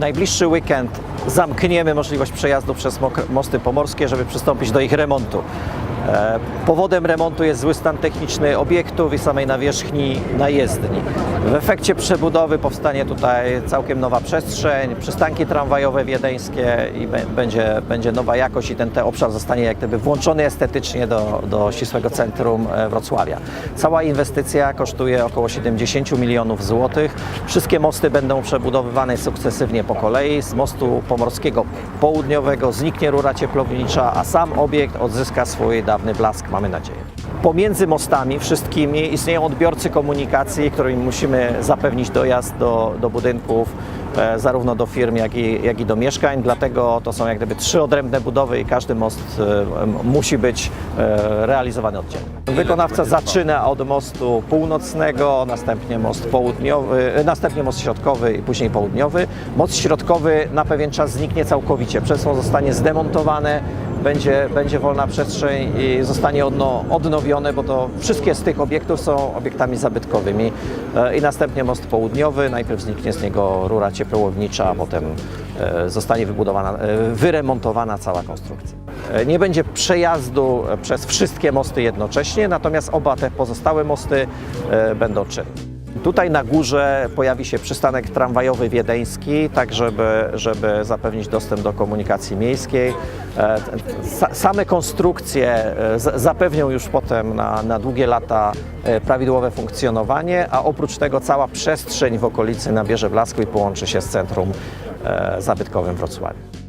najbliższy weekend zamkniemy możliwość przejazdu przez mosty pomorskie, żeby przystąpić do ich remontu. E, Powodem remontu jest zły stan techniczny obiektów i samej nawierzchni na jezdni. W efekcie przebudowy powstanie tutaj całkiem nowa przestrzeń, przystanki tramwajowe wiedeńskie i będzie, będzie nowa jakość i ten, ten obszar zostanie jak gdyby włączony estetycznie do, do ścisłego centrum e, Wrocławia. Cała inwestycja kosztuje około 70 milionów złotych. Wszystkie mosty będą przebudowywane sukcesywnie po kolei. Z mostu pomorskiego południowego zniknie rura ciepłownicza, a sam obiekt odzyska swój dawny blask, mamy nadzieję. Pomiędzy mostami wszystkimi istnieją odbiorcy komunikacji, którym musimy zapewnić dojazd do, do budynków, e, zarówno do firm, jak i, jak i do mieszkań. Dlatego to są jak gdyby trzy odrębne budowy i każdy most e, musi być e, realizowany oddzielnie. Wykonawca zaczyna od mostu północnego, następnie most południowy, e, następnie most środkowy i później południowy. Most środkowy na pewien czas zniknie całkowicie, przez co zostanie zdemontowane, będzie, będzie wolna przestrzeń i zostanie odno, odnowione, bo to wszystkie z tych obiektów są obiektami zabytkowymi. E, I następnie most południowy, najpierw zniknie z niego rura ciepłownicza, a potem e, zostanie wybudowana, e, wyremontowana cała konstrukcja. Nie będzie przejazdu przez wszystkie mosty jednocześnie, natomiast oba te pozostałe mosty będą czynne. Tutaj na górze pojawi się przystanek tramwajowy wiedeński, tak żeby, żeby zapewnić dostęp do komunikacji miejskiej. E, sa- Same konstrukcje e, zapewnią już potem na, na długie lata e, prawidłowe funkcjonowanie, a oprócz tego cała przestrzeń w okolicy nabierze blasku i połączy się z centrum zabytkowym Wrocławia.